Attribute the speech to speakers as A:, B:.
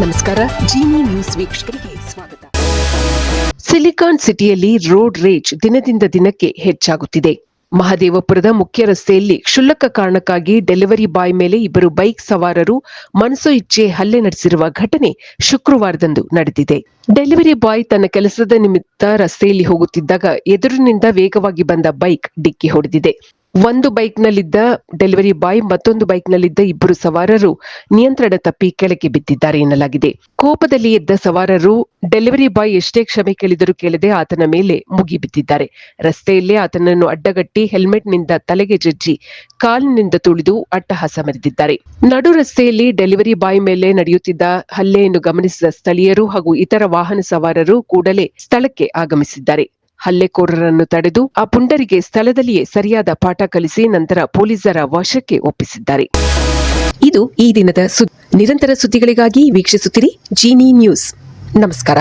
A: ನಮಸ್ಕಾರ ಜಿನಿ ನ್ಯೂಸ್ ವೀಕ್ಷಕರಿಗೆ ಸ್ವಾಗತ. ಸಿಲಿಕಾನ್ ಸಿಟಿಯಲ್ಲಿ ರೋಡ್ ರೇಜ್ ದಿನದಿಂದ ದಿನಕ್ಕೆ ಹೆಚ್ಚಾಗುತ್ತಿದೆ. ಮಹದೇವಪುರದ ಮುಖ್ಯ ರಸ್ತೆಯಲ್ಲಿ ಕ್ಷುಲ್ಲಕ ಕಾರಣಕ್ಕಾಗಿ ಡೆಲಿವರಿ ಬಾಯ್ ಮೇಲೆ ಇಬ್ಬರು ಬೈಕ್ ಸವಾರರು ಮನಸ್ಸು ಇಚ್ಛೆ ಹಲ್ಲೆ ನಡೆಸಿರುವ ಘಟನೆ ಶುಕ್ರವಾರದಂದು ನಡೆದಿದೆ. ಡೆಲಿವರಿ ಬಾಯ್ ತನ್ನ ಕೆಲಸದ ನಿಮಿತ್ತ ರಸ್ತೆಯಲ್ಲಿ ಹೋಗುತ್ತಿದ್ದಾಗ ಎದುರಿನಿಂದ ವೇಗವಾಗಿ ಬಂದ ಬೈಕ್ ಡಿಕ್ಕಿ ಹೊಡೆದಿದೆ. ಒಂದು ಬೈಕ್ನಲ್ಲಿದ್ದ ಡೆಲಿವರಿ ಬಾಯ್ ಮತ್ತೊಂದು ಬೈಕ್ನಲ್ಲಿದ್ದ ಇಬ್ಬರು ಸವಾರರು ನಿಯಂತ್ರಣ ತಪ್ಪಿ ಕೆಳಗೆ ಬಿದ್ದಿದ್ದಾರೆ ಎನ್ನಲಾಗಿದೆ. ಕೋಪದಲ್ಲಿ ಎದ್ದ ಸವಾರರು ಡೆಲಿವರಿ ಬಾಯ್ ಎಷ್ಟೇ ಕ್ಷಮೆ ಕೇಳಿದರೂ ಕೇಳದೆ ಆತನ ಮೇಲೆ ಮುಗಿಬಿದ್ದಿದ್ದಾರೆ ರಸ್ತೆಯಲ್ಲೇ ಆತನನ್ನು ಅಡ್ಡಗಟ್ಟಿ ಹೆಲ್ಮೆಟ್ನಿಂದ ತಲೆಗೆ ಜಜ್ಜಿ ಕಾಲಿನಿಂದ ತುಳಿದು ಅಟ್ಟಹಾಸ ಮೆರೆದಿದ್ದಾರೆ. ನಡು ರಸ್ತೆಯಲ್ಲಿ ಡೆಲಿವರಿ ಬಾಯ್ ಮೇಲೆ ನಡೆಯುತ್ತಿದ್ದ ಹಲ್ಲೆಯನ್ನು ಗಮನಿಸಿದ ಸ್ಥಳೀಯರು ಹಾಗೂ ಇತರ ವಾಹನ ಸವಾರರು ಕೂಡಲೇ ಸ್ಥಳಕ್ಕೆ ಆಗಮಿಸಿದ್ದಾರೆ. ಹಲ್ಲೆಕೋರರನ್ನು ತಡೆದು ಆ ಪುಂಡರಿಗೆ ಸ್ಥಳದಲ್ಲಿಯೇ ಸರಿಯಾದ ಪಾಠ ಕಲಿಸಿ ನಂತರ ಪೊಲೀಸರ ವಶಕ್ಕೆ ಒಪ್ಪಿಸಿದ್ದಾರೆ. ಇದು ಈ ದಿನದ ನಿರಂತರ ಸುದ್ದಿಗಳಿಗಾಗಿ ವೀಕ್ಷಿಸುತ್ತಿರಿ ಜೀನಿ ನ್ಯೂಸ್. ನಮಸ್ಕಾರ.